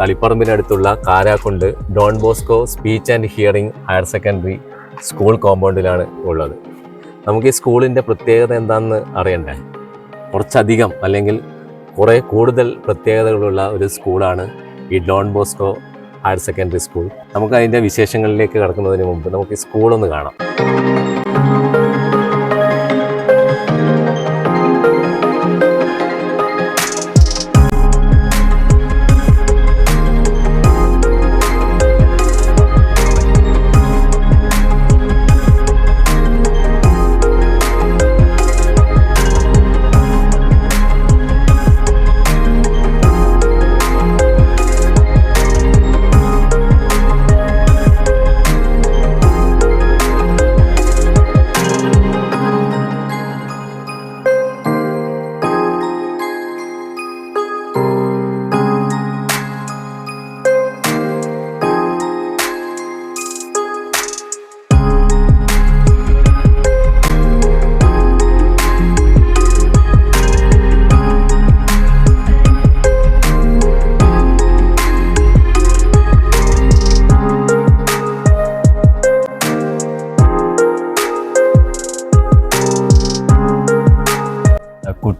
തളിപ്പറമ്പിനടുത്തുള്ള Karakkund Don Bosco speech and hearing higher secondary school കോമ്പൗണ്ടിലാണ് ഉള്ളത്. നമുക്ക് ഈ സ്കൂളിന്റെ പ്രത്യേകത എന്താണെന്ന് അറിയണ്ടേ? കുറച്ചധികം അല്ലെങ്കിൽ കുറേ കൂടുതൽ പ്രത്യേകതകളുള്ള ഒരു സ്കൂളാണ് ഈ Don Bosco higher secondary school. നമുക്ക് അതിന്റെ വിശേഷങ്ങളിലേക്ക് കടക്കുന്നതിന് മുമ്പ് നമുക്ക് ഈ സ്കൂളൊന്ന് കാണാം.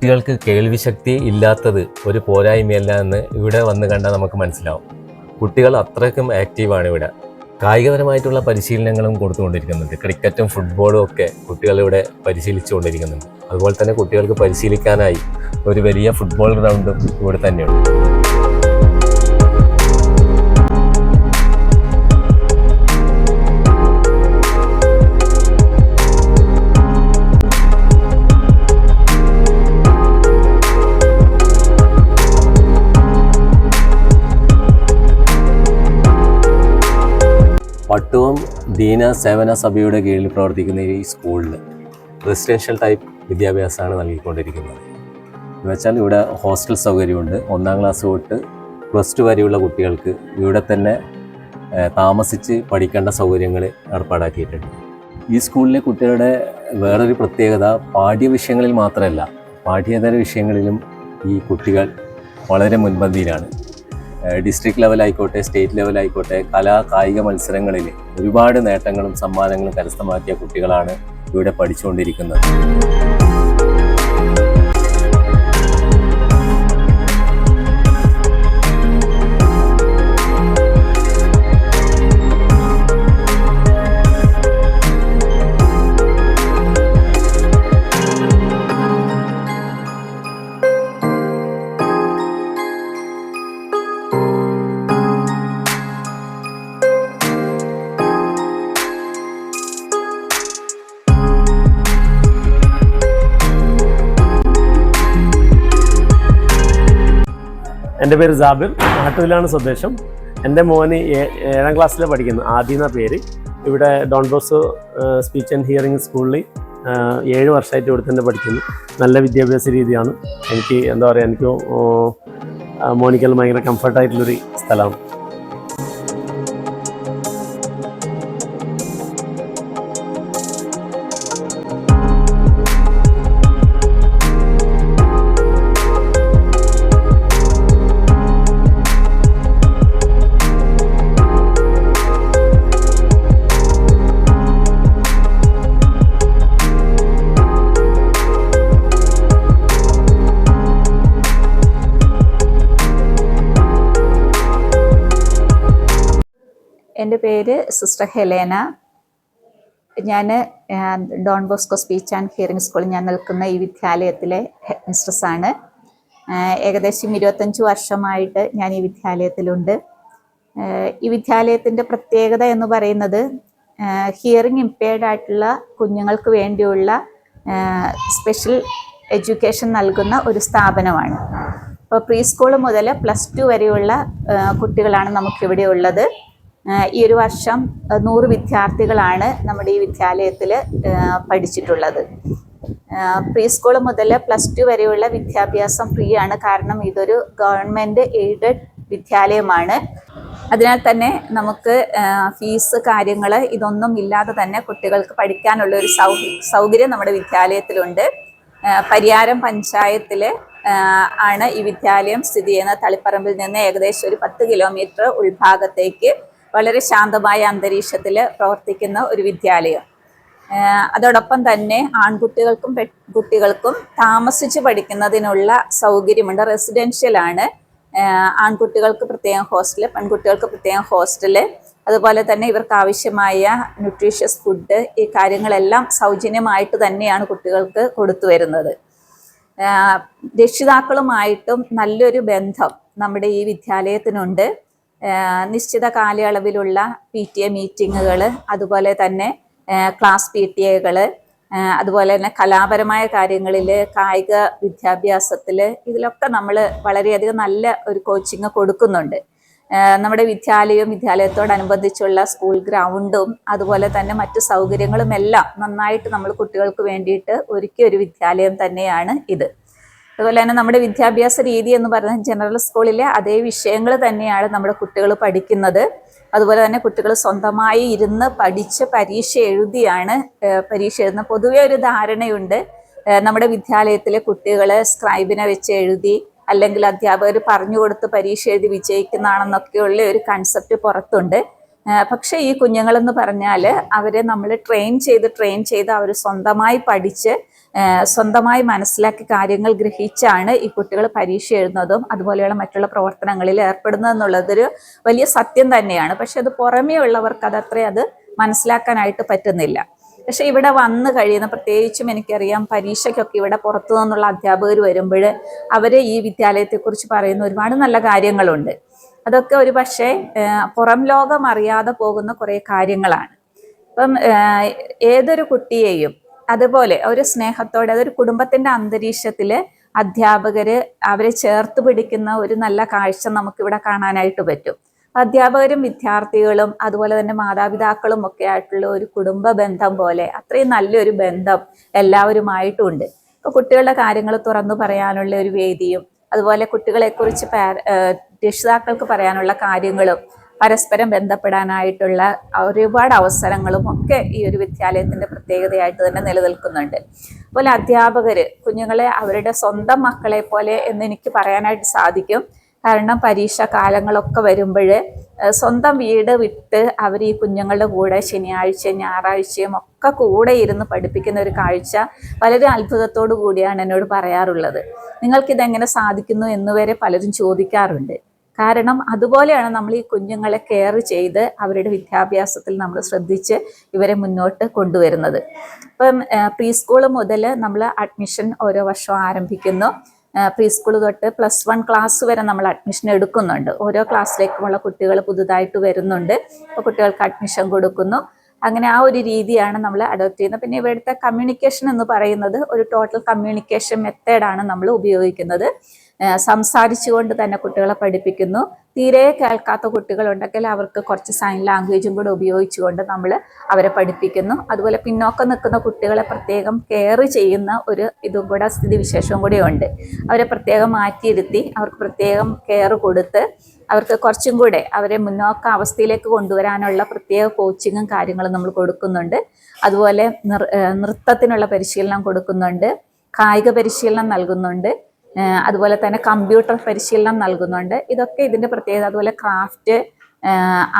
കുട്ടികൾക്ക് കേൾവിശക്തി ഇല്ലാത്തത് ഒരു പോരായ്മയല്ല എന്ന് ഇവിടെ വന്ന് കണ്ടാൽ നമുക്ക് മനസ്സിലാവും. കുട്ടികൾ അത്രയ്ക്കും ആക്റ്റീവാണ് ഇവിടെ. കായികപരമായിട്ടുള്ള പരിശീലനങ്ങളും കൊടുത്തുകൊണ്ടിരിക്കുന്നുണ്ട്. ക്രിക്കറ്റും ഫുട്ബോളും ഒക്കെ കുട്ടികൾ ഇവിടെ പരിശീലിച്ചുകൊണ്ടിരിക്കുന്നുണ്ട്. അതുപോലെ തന്നെ കുട്ടികൾക്ക് പരിശീലിക്കാനായി ഒരു വലിയ ഫുട്ബോൾ ഗ്രൗണ്ടും ഇവിടെ തന്നെയുണ്ട്. ദീന സേവന സഭയുടെ കീഴിൽ പ്രവർത്തിക്കുന്ന ഈ സ്കൂളിൽ റെസിഡൻഷ്യൽ ടൈപ്പ് വിദ്യാഭ്യാസമാണ് നൽകിക്കൊണ്ടിരിക്കുന്നത്. എന്ന് വെച്ചാൽ ഇവിടെ ഹോസ്റ്റൽ സൗകര്യമുണ്ട്. ഒന്നാം ക്ലാസ് തൊട്ട് പ്ലസ് ടു വരെയുള്ള കുട്ടികൾക്ക് ഇവിടെ തന്നെ താമസിച്ച് പഠിക്കേണ്ട സൗകര്യങ്ങൾ ഏർപ്പാടാക്കിയിട്ടുണ്ട്. ഈ സ്കൂളിലെ കുട്ടികളുടെ വേറൊരു പ്രത്യേകത പാഠ്യവിഷയങ്ങളിൽ മാത്രമല്ല പാഠ്യേതര വിഷയങ്ങളിലും ഈ കുട്ടികൾ വളരെ മുൻപന്തിയിലാണ്. ഡിസ്ട്രിക്ട് ലെവലായിക്കോട്ടെ സ്റ്റേറ്റ് ലെവലായിക്കോട്ടെ കലാ കായിക മത്സരങ്ങളിൽ ഒരുപാട് നേട്ടങ്ങളും സമ്മാനങ്ങളും കരസ്ഥമാക്കിയ കുട്ടികളാണ് ഇവിടെ പഠിച്ചുകൊണ്ടിരിക്കുന്നത്. എന്റെ പേര് ജാബിർ നാട്ടൂരിലാണ് സ്വദേശം. എന്റെ മോന് ഏഴാം ക്ലാസ്സിൽ പഠിക്കുന്നു ആദ്യ പേര്. ഇവിടെ Don Bosco speech and hearing സ്കൂളിൽ ഏഴ് വർഷമായിട്ട് ഇവിടെ തന്നെ പഠിക്കുന്നു. നല്ല വിദ്യാഭ്യാസ രീതിയാണ്. എനിക്ക് എന്താ പറയുക എനിക്ക് മോനിക്കൽ ഭയങ്കര കംഫർട്ടായിട്ടുള്ളൊരു സ്ഥലമാണ്. എന്റെ പേര് സിസ്റ്റർ ഹെലേന. ഞാൻ Don Bosco speech and hearing സ്കൂളിൽ ഞാൻ നിൽക്കുന്ന ഈ വിദ്യാലയത്തിലെ ഹെഡ് മിസ്ട്രസ് ആണ്. ഏകദേശം ഇരുപത്തഞ്ച് വർഷമായിട്ട് ഞാൻ ഈ വിദ്യാലയത്തിലുണ്ട്. ഈ വിദ്യാലയത്തിന്റെ പ്രത്യേകത എന്ന് പറയുന്നത് ഹിയറിംഗ് ഇമ്പയർഡ് ആയിട്ടുള്ള കുഞ്ഞുങ്ങൾക്ക് വേണ്ടിയുള്ള സ്പെഷ്യൽ എഡ്യൂക്കേഷൻ നൽകുന്ന ഒരു സ്ഥാപനമാണ്. അപ്പോൾ പ്രീ സ്കൂൾ മുതൽ പ്ലസ് ടു വരെയുള്ള കുട്ടികളാണ് നമുക്കിവിടെ ഉള്ളത്. ഈ ഒരു വർഷം നൂറ് വിദ്യാർത്ഥികളാണ് നമ്മുടെ ഈ വിദ്യാലയത്തിൽ പഠിച്ചിട്ടുള്ളത്. പ്രീ സ്കൂൾ മുതൽ പ്ലസ് ടു വരെയുള്ള വിദ്യാഭ്യാസം ഫ്രീ ആണ്. കാരണം ഇതൊരു ഗവൺമെന്റ് എയ്ഡഡ് വിദ്യാലയമാണ്. അതിനാൽ തന്നെ നമുക്ക് ഫീസ് കാര്യങ്ങൾ ഇതൊന്നും ഇല്ലാതെ തന്നെ കുട്ടികൾക്ക് പഠിക്കാനുള്ള ഒരു സൗകര്യം നമ്മുടെ വിദ്യാലയത്തിലുണ്ട്. പരിയാരം പഞ്ചായത്തിൽ ആണ് ഈ വിദ്യാലയം സ്ഥിതി ചെയ്യുന്നത്. തളിപ്പറമ്പിൽ നിന്ന് ഏകദേശം ഒരു പത്ത് കിലോമീറ്റർ ഉൾഭാഗത്തേക്ക് വളരെ ശാന്തമായ അന്തരീക്ഷത്തിൽ പ്രവർത്തിക്കുന്ന ഒരു വിദ്യാലയം. അതോടൊപ്പം തന്നെ ആൺകുട്ടികൾക്കും പെൺകുട്ടികൾക്കും താമസിച്ച് പഠിക്കുന്നതിനുള്ള സൗകര്യമുണ്ട്. റെസിഡൻഷ്യൽ ആണ്. ആൺകുട്ടികൾക്ക് പ്രത്യേകം ഹോസ്റ്റൽ പെൺകുട്ടികൾക്ക് പ്രത്യേകം ഹോസ്റ്റൽ. അതുപോലെ തന്നെ ഇവർക്ക് ആവശ്യമായ ന്യൂട്രീഷ്യസ് ഫുഡ് ഈ കാര്യങ്ങളെല്ലാം സൗജന്യമായിട്ട് തന്നെയാണ് കുട്ടികൾക്ക് കൊടുത്തു വരുന്നത്. രക്ഷിതാക്കളുമായിട്ടും നല്ലൊരു ബന്ധം നമ്മുടെ ഈ വിദ്യാലയത്തിനുണ്ട്. നിശ്ചിത കാലയളവിലുള്ള പി ടി എ മീറ്റിങ്ങുകൾ അതുപോലെ തന്നെ ക്ലാസ് പി ടി എകൾ അതുപോലെ തന്നെ കലാപരമായ കാര്യങ്ങളിൽ കായിക വിദ്യാഭ്യാസത്തിൽ ഇതിലൊക്കെ നമ്മൾ വളരെയധികം നല്ല ഒരു കോച്ചിങ് കൊടുക്കുന്നുണ്ട്. നമ്മുടെ വിദ്യാലയവും വിദ്യാലയത്തോടനുബന്ധിച്ചുള്ള സ്കൂൾ ഗ്രൗണ്ടും അതുപോലെ തന്നെ മറ്റു സൗകര്യങ്ങളും എല്ലാം നന്നായിട്ട് നമ്മൾ കുട്ടികൾക്ക് വേണ്ടിയിട്ട് ഒരുക്കിയ ഒരു വിദ്യാലയം തന്നെയാണ് ഇത്. അതുപോലെ തന്നെ നമ്മുടെ വിദ്യാഭ്യാസ രീതി എന്ന് പറയുന്നത് ജനറൽ സ്കൂളിലെ അതേ വിഷയങ്ങൾ തന്നെയാണ് നമ്മുടെ കുട്ടികൾ പഠിക്കുന്നത്. അതുപോലെ തന്നെ കുട്ടികൾ സ്വന്തമായി ഇരുന്ന് പഠിച്ച് പരീക്ഷ എഴുതിയാണ് പരീക്ഷ എഴുതുന്നത് പൊതുവെ ഒരു ധാരണയുണ്ട്. നമ്മുടെ വിദ്യാലയത്തിലെ കുട്ടികൾ സ്ക്രൈബിനെ വെച്ച് എഴുതി അല്ലെങ്കിൽ അധ്യാപകർ പറഞ്ഞു കൊടുത്ത് പരീക്ഷ എഴുതി വിജയിക്കുന്നതാണെന്നൊക്കെയുള്ള ഒരു കൺസെപ്റ്റ് പുറത്തുണ്ട്. പക്ഷേ ഈ കുഞ്ഞുങ്ങളെന്ന് പറഞ്ഞാൽ അവരെ നമ്മൾ ട്രെയിൻ ചെയ്ത് ട്രെയിൻ ചെയ്ത് അവർ സ്വന്തമായി പഠിച്ച് സ്വന്തമായി മനസ്സിലാക്കി കാര്യങ്ങൾ ഗ്രഹിച്ചാണ് ഈ കുട്ടികൾ പരീക്ഷ എഴുതുന്നതും അതുപോലെയുള്ള മറ്റുള്ള പ്രവർത്തനങ്ങളിൽ ഏർപ്പെടുന്നത് എന്നുള്ളതൊരു വലിയ സത്യം തന്നെയാണ്. പക്ഷെ അത് പുറമേ ഉള്ളവർക്ക് അതത്ര അത് മനസ്സിലാക്കാനായിട്ട് പറ്റുന്നില്ല. പക്ഷെ ഇവിടെ വന്ന് കഴിയുന്ന പ്രത്യേകിച്ചും എനിക്കറിയാം പരീക്ഷയ്ക്കൊക്കെ ഇവിടെ പുറത്തു നിന്നുള്ള അധ്യാപകർ വരുമ്പോൾ അവരെ ഈ വിദ്യാലയത്തെക്കുറിച്ച് പറയുന്ന ഒരുപാട് നല്ല കാര്യങ്ങളുണ്ട്. അതൊക്കെ ഒരു പക്ഷേ പുറം ലോകം അറിയാതെ പോകുന്ന കുറേ കാര്യങ്ങളാണ്. ഇപ്പം ഏതൊരു കുട്ടിയെയും അതുപോലെ ഒരു സ്നേഹത്തോടെ അതൊരു കുടുംബത്തിന്റെ അന്തരീക്ഷത്തിൽ അധ്യാപകര് അവരെ ചേർത്ത് പിടിക്കുന്ന ഒരു നല്ല കാഴ്ച നമുക്കിവിടെ കാണാനായിട്ട് പറ്റും. അധ്യാപകരും വിദ്യാർത്ഥികളും അതുപോലെ തന്നെ മാതാപിതാക്കളും ഒക്കെ ആയിട്ടുള്ള ഒരു കുടുംബ ബന്ധം പോലെ അത്രയും നല്ലൊരു ബന്ധം എല്ലാവരുമായിട്ടും ഉണ്ട് ഇപ്പൊ കുട്ടികളുടെ കാര്യങ്ങൾ തുറന്നു പറയാനുള്ള ഒരു വേദിയും അതുപോലെ കുട്ടികളെക്കുറിച്ച് രക്ഷിതാക്കൾക്ക് പറയാനുള്ള കാര്യങ്ങളും പരസ്പരം ബന്ധപ്പെടാനായിട്ടുള്ള ഒരുപാട് അവസരങ്ങളും ഒക്കെ ഈ ഒരു വിദ്യാലയത്തിന്റെ പ്രത്യേകതയായിട്ട് തന്നെ നിലനിൽക്കുന്നുണ്ട്. അതുപോലെ അധ്യാപകർ കുഞ്ഞുങ്ങളെ അവരുടെ സ്വന്തം മക്കളെ പോലെ എന്ന് എനിക്ക് പറയാനായിട്ട് സാധിക്കും. കാരണം പരീക്ഷ കാലങ്ങളൊക്കെ വരുമ്പോൾ സ്വന്തം വീട് വിട്ട് അവർ ഈ കുഞ്ഞുങ്ങളുടെ കൂടെ ശനിയാഴ്ചയും ഞായറാഴ്ചയും ഒക്കെ കൂടെ ഇരുന്ന് പഠിപ്പിക്കുന്ന ഒരു കാഴ്ച വളരെ അത്ഭുതത്തോടു കൂടിയാണ് എന്നോട് പറയാറുള്ളത്. നിങ്ങൾക്കിതെങ്ങനെ സാധിക്കുന്നു എന്നുവരെ പലരും ചോദിക്കാറുണ്ട്. കാരണം അതുപോലെയാണ് നമ്മൾ ഈ കുഞ്ഞുങ്ങളെ കെയർ ചെയ്ത് അവരുടെ വിദ്യാഭ്യാസത്തിൽ നമ്മൾ ശ്രദ്ധിച്ച് ഇവരെ മുന്നോട്ട് കൊണ്ടുവരുന്നത്. ഇപ്പം പ്രീ സ്കൂൾ മുതൽ നമ്മൾ അഡ്മിഷൻ ഓരോ വർഷവും ആരംഭിക്കുന്നു. പ്രീ സ്കൂൾ തൊട്ട് പ്ലസ് വൺ ക്ലാസ് വരെ നമ്മൾ അഡ്മിഷൻ എടുക്കുന്നുണ്ട്. ഓരോ ക്ലാസ്സിലേക്കുമുള്ള കുട്ടികൾ പുതുതായിട്ട് വരുന്നുണ്ട്. അപ്പോൾ കുട്ടികൾക്ക് അഡ്മിഷൻ കൊടുക്കുന്നു. അങ്ങനെ ആ ഒരു രീതിയാണ് നമ്മൾ അഡോപ്റ്റ് ചെയ്യുന്നത്. പിന്നെ ഇവിടുത്തെ കമ്മ്യൂണിക്കേഷൻ എന്ന് പറയുന്നത് ഒരു ടോട്ടൽ കമ്മ്യൂണിക്കേഷൻ മെത്തേഡാണ് നമ്മൾ ഉപയോഗിക്കുന്നത്. സംസാരിച്ചുകൊണ്ട് തന്നെ കുട്ടികളെ പഠിപ്പിക്കുന്നു. തീരെ കേൾക്കാത്ത കുട്ടികളുണ്ടെങ്കിൽ അവർക്ക് കുറച്ച് സൈൻ ലാംഗ്വേജും കൂടെ ഉപയോഗിച്ചുകൊണ്ട് നമ്മൾ അവരെ പഠിപ്പിക്കുന്നു. അതുപോലെ പിന്നോക്കം നിൽക്കുന്ന കുട്ടികളെ പ്രത്യേകം കെയർ ചെയ്യുന്ന ഒരു ഇതും കൂടെ സ്ഥിതിവിശേഷവും കൂടെ ഉണ്ട്. അവരെ പ്രത്യേകം മാറ്റിയിരുത്തി അവർക്ക് പ്രത്യേകം കെയർ കൊടുത്ത് അവർക്ക് കുറച്ചും കൂടെ അവരെ മുന്നോക്ക അവസ്ഥയിലേക്ക് കൊണ്ടുവരാനുള്ള പ്രത്യേക കോച്ചിങ്ങും കാര്യങ്ങളും നമ്മൾ കൊടുക്കുന്നുണ്ട്. അതുപോലെ നൃത്തത്തിനുള്ള പരിശീലനം കൊടുക്കുന്നുണ്ട്. കായിക പരിശീലനം നൽകുന്നുണ്ട്. അതുപോലെ തന്നെ കമ്പ്യൂട്ടർ പരിശീലനം നൽകുന്നുണ്ട്. ഇതൊക്കെ ഇതിന്റെ പ്രത്യേകത. അതുപോലെ ക്രാഫ്റ്റ്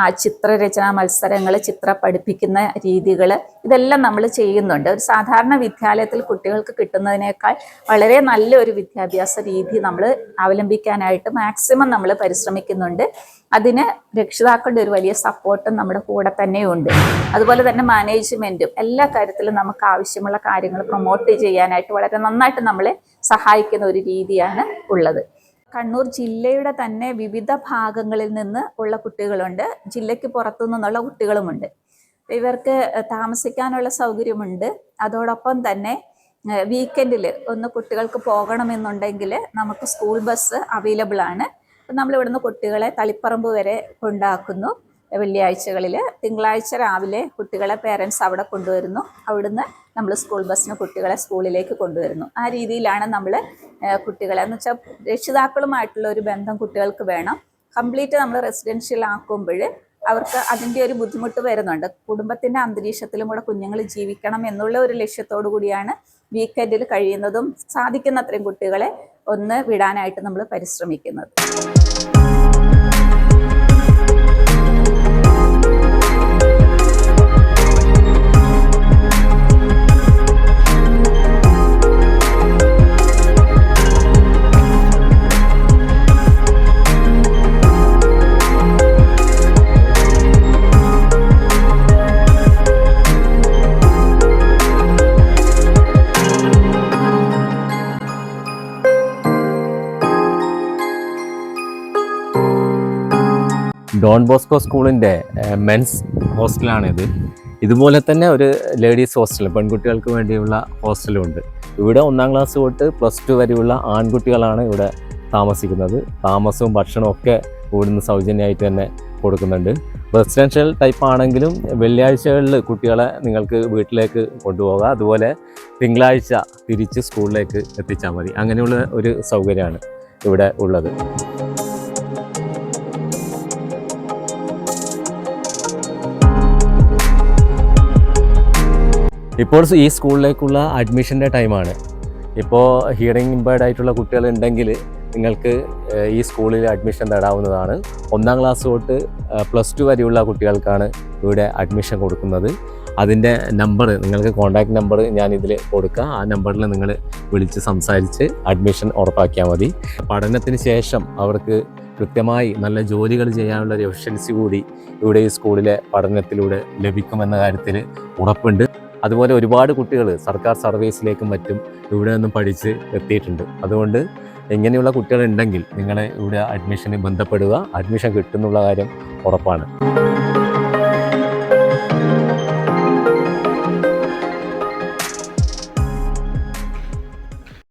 ആ ചിത്രരചനാ മത്സരങ്ങൾ ചിത്ര പഠിപ്പിക്കുന്ന രീതികൾ ഇതെല്ലാം നമ്മൾ ചെയ്യുന്നുണ്ട്. ഒരു സാധാരണ വിദ്യാലയത്തിൽ കുട്ടികൾക്ക് കിട്ടുന്നതിനേക്കാൾ വളരെ നല്ലൊരു വിദ്യാഭ്യാസ രീതി നമ്മൾ അവലംബിക്കാനായിട്ട് മാക്സിമം നമ്മൾ പരിശ്രമിക്കുന്നുണ്ട്. അതിന് രക്ഷിതാക്കളുടെ ഒരു വലിയ സപ്പോർട്ടും നമ്മുടെ കൂടെ തന്നെയുണ്ട്. അതുപോലെ തന്നെ മാനേജ്മെന്റും എല്ലാ കാര്യത്തിലും നമുക്ക് ആവശ്യമുള്ള കാര്യങ്ങൾ പ്രൊമോട്ട് ചെയ്യാനായിട്ട് വളരെ നന്നായിട്ട് നമ്മളെ സഹായിക്കുന്ന ഒരു രീതിയാണ് ഉള്ളത്. കണ്ണൂർ ജില്ലയുടെ തന്നെ വിവിധ ഭാഗങ്ങളിൽ നിന്ന് ഉള്ള കുട്ടികളുണ്ട്. ജില്ലയ്ക്ക് പുറത്തു നിന്നുള്ള കുട്ടികളുമുണ്ട് ഇവർക്ക് താമസിക്കാനുള്ള സൗകര്യമുണ്ട്. അതോടൊപ്പം തന്നെ വീക്കെൻഡിൽ ഒന്ന് കുട്ടികൾക്ക് പോകണമെന്നുണ്ടെങ്കിൽ നമുക്ക് സ്കൂൾ ബസ് അവൈലബിൾ ആണ് നമ്മൾ ഇവിടുന്ന് കുട്ടികളെ തളിപ്പറമ്പ് വരെ കൊണ്ടാക്കുന്നു. വെള്ളിയാഴ്ചകളിൽ തിങ്കളാഴ്ച രാവിലെ കുട്ടികളെ പേരൻസ് അവിടെ കൊണ്ടുവരുന്നു. അവിടുന്ന് നമ്മൾ സ്കൂൾ ബസ്സിന് കുട്ടികളെ സ്കൂളിലേക്ക് കൊണ്ടുവരുന്നു. ആ രീതിയിലാണ് നമ്മൾ കുട്ടികളെ എന്ന് വെച്ചാൽ രക്ഷിതാക്കളുമായിട്ടുള്ള ഒരു ബന്ധം കുട്ടികൾക്ക് വേണം. കംപ്ലീറ്റ് നമ്മൾ റെസിഡൻഷ്യൽ ആക്കുമ്പോൾ അവർക്ക് അതിന്റെ ഒരു ബുദ്ധിമുട്ട് വരുന്നുണ്ട്. കുടുംബത്തിന്റെ അന്തരീക്ഷത്തിലും കൂടെ കുഞ്ഞുങ്ങൾ ജീവിക്കണം എന്നുള്ള ഒരു ലക്ഷ്യത്തോടു കൂടിയാണ് വീക്കെൻഡിൽ കഴിയുന്നതും സാധിക്കുന്നത്രയും കുട്ടികളെ ഒന്ന് വിടാനായിട്ട് നമ്മൾ പരിശ്രമിക്കുന്നത്. ഡോൺ ബോസ്കോ സ്കൂളിന്റെ മെൻസ് ഹോസ്റ്റലാണിത്. ഇതുപോലെ തന്നെ ഒരു ലേഡീസ് ഹോസ്റ്റൽ പെൺകുട്ടികൾക്ക് വേണ്ടിയുള്ള ഹോസ്റ്റലും ഉണ്ട്. ഇവിടെ ഒന്നാം ക്ലാസ് തൊട്ട് പ്ലസ് ടു വരെയുള്ള ആൺകുട്ടികളാണ് ഇവിടെ താമസിക്കുന്നത്. താമസവും ഭക്ഷണവും ഒക്കെ ഇവിടുന്ന് സൗജന്യമായിട്ട് തന്നെ കൊടുക്കുന്നുണ്ട്. റെസിഡൻഷ്യൽ ടൈപ്പ് ആണെങ്കിലും വെള്ളിയാഴ്ചകളിൽ കുട്ടികളെ നിങ്ങൾക്ക് വീട്ടിലേക്ക് കൊണ്ടുപോകാം. അതുപോലെ തിങ്കളാഴ്ച തിരിച്ച് സ്കൂളിലേക്ക് എത്തിച്ചാൽ മതി. അങ്ങനെയുള്ള ഒരു സൗകര്യമാണ് ഇവിടെ ഉള്ളത്. ഇപ്പോൾ ഈ സ്കൂളിലേക്കുള്ള അഡ്മിഷന്റെ ടൈമാണ് ഇപ്പോൾ ഹിയറിംഗ് ഇമ്പേർഡ് ആയിട്ടുള്ള കുട്ടികളുണ്ടെങ്കിൽ നിങ്ങൾക്ക് ഈ സ്കൂളിൽ അഡ്മിഷൻ നേടാവുന്നതാണ് ഒന്നാം ക്ലാസ് തൊട്ട് പ്ലസ് ടു വരെയുള്ള കുട്ടികൾക്കാണ് ഇവിടെ അഡ്മിഷൻ കൊടുക്കുന്നത്. അതിന്റെ നമ്പർ നിങ്ങൾക്ക് കോൺടാക്ട് നമ്പർ ഞാൻ ഇതിൽ കൊടുക്കുക ആ നമ്പറിൽ നിങ്ങൾ വിളിച്ച് സംസാരിച്ച് അഡ്മിഷൻ ഉറപ്പാക്കിയാൽ മതി. പഠനത്തിന് ശേഷം അവർക്ക് കൃത്യമായി നല്ല ജോലികൾ ചെയ്യാനുള്ള ഒരു എഫിഷ്യൻസി കൂടി ഇവിടെ ഈ സ്കൂളിലെ പഠനത്തിലൂടെ ലഭിക്കുമെന്ന കാര്യത്തിൽ ഉറപ്പുണ്ട്. അതുപോലെ ഒരുപാട് കുട്ടികൾ സർക്കാർ സർവീസിലേക്കും മറ്റും ഇവിടെ നിന്നും പഠിച്ച് എത്തിയിട്ടുണ്ട്. അതുകൊണ്ട് ഇങ്ങനെയുള്ള കുട്ടികളുണ്ടെങ്കിൽ നിങ്ങളെ ഇവിടെ അഡ്മിഷന് ബന്ധപ്പെടുക. അഡ്മിഷൻ കിട്ടുന്നുള്ള കാര്യം ഉറപ്പാണ്.